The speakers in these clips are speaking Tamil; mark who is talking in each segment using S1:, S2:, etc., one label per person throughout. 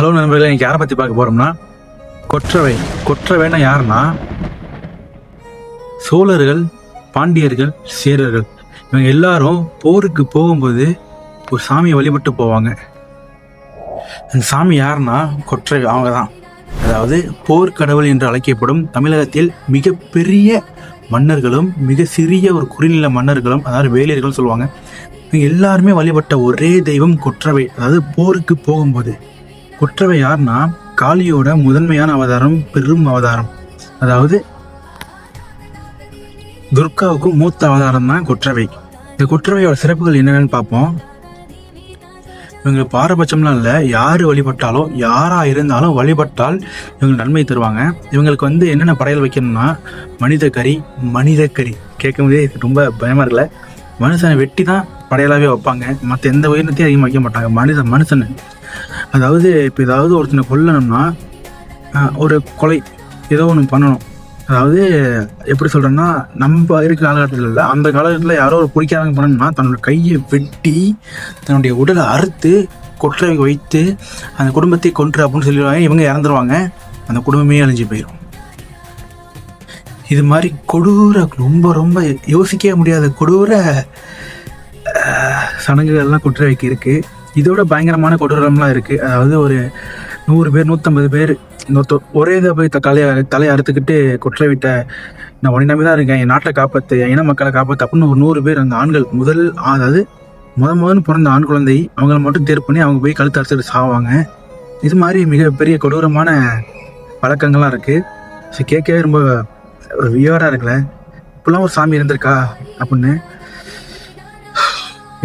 S1: ஹலோ நண்பர்களே இன்னைக்கு யாரை பற்றி பார்க்க போகிறோம்னா கொற்றவை. கொற்றவைன்னா யாருன்னா சோழர்கள் பாண்டியர்கள் சேரர்கள். இவங்க எல்லாரும் போருக்கு போகும்போது ஒரு சாமியை வழிபட்டு போவாங்க. அந்த சாமி யாருன்னா கொற்றவை. அவங்க தான் அதாவது போர்க்கடவுள் என்று அழைக்கப்படும் தமிழகத்தில் மிகப்பெரிய மன்னர்களும் மிக சிறிய ஒரு குறுநில மன்னர்களும் அதாவது வேலியர்கள் சொல்லுவாங்க. இவங்க எல்லாருமே வழிபட்ட ஒரே தெய்வம் கொற்றவை. அதாவது போருக்கு போகும்போது. குற்றவை யாருன்னா காளியோட முதன்மையான அவதாரம் பெரும் அவதாரம். அதாவது துர்காவுக்கு மூத்த அவதாரம் தான் குற்றவை. இந்த குற்றவையோட சிறப்புகள் என்னென்னு பார்ப்போம். இவங்க பாரபட்சம்லாம் இல்லை. யார் வழிபட்டாலும் யாராக இருந்தாலும் வழிபட்டால் இவங்க நன்மை தருவாங்க. இவங்களுக்கு வந்து என்னென்ன படையல் வைக்கணும்னா மனித கறி மனித கறி கேட்கும்போதே ரொம்ப பயமாக இருக்குல்ல? மனுஷனை வெட்டி தான் படையலாகவே வைப்பாங்க. மற்ற எந்த உயிரினத்தையும் அதிகமாக வைக்க மாட்டாங்க. மனிதன் மனுஷனை. அதாவது இப்போ ஏதாவது ஒருத்தனை கொல்லணும்னா ஒரு கொலை ஏதோ ஒன்று பண்ணணும். அதாவது எப்படி சொல்கிறேன்னா நம்ம இருக்கிற காலகட்டத்தில் இல்லை அந்த காலகட்டத்தில் யாரோ ஒரு பிடிக்காதவங்க பண்ணணும்னா தன்னோட கையை வெட்டி தன்னுடைய உடலை அறுத்து கொற்றை வைத்து அந்த குடும்பத்தை கொன்று அப்படின்னு சொல்லிடுவாங்க. இவங்க இறந்துருவாங்க. அந்த குடும்பமே அழிஞ்சு போயிடும் இது மாதிரி கொடூர ரொம்ப ரொம்ப யோசிக்கவே முடியாத கொடூர ஆஹ், சடங்குகள்லாம் குற்றவைக்கு இருக்கு. இதோட பயங்கரமான கொடூரம்லாம் இருக்கு. அதாவது ஒரு நூறு பேர் நூற்றம்பது பேர் ஒரே இதை போய் தலையை தலையை அறுத்துக்கிட்டு குற்ற விட்ட நான் உடனே நம்பி தான் இருக்கேன். என் நாட்டை காப்பாற்று என் இன மக்களை காப்பாற்று அப்படின்னு ஒரு நூறு பேர் அந்த ஆண்கள் முதல் அதாவது முத முதல்னு பிறந்த ஆண் குழந்தை அவங்கள மட்டும் தேர்வு பண்ணி அவங்க போய் கழுத்து அறுத்துட்டு சாவாங்க. இது மாதிரி மிகப்பெரிய கொடூரமான பழக்கங்கள்லாம் இருக்கு. ஸோ கேட்கவே ரொம்ப வியவராக இருக்குல்ல இப்பெல்லாம் ஒரு சாமி இருந்திருக்கா அப்படின்னு.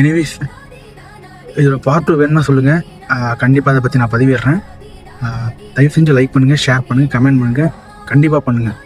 S1: எனிவேஸ் இதோட பார்ட் டூ வேணும்னா சொல்லுங்கள் கண்டிப்பாக அதை பற்றி நான் பதிவிடுறேன். தயவு செஞ்சு லைக் பண்ணுங்கள் ஷேர் பண்ணுங்கள் கமெண்ட் பண்ணுங்கள் கண்டிப்பாக பண்ணுங்கள்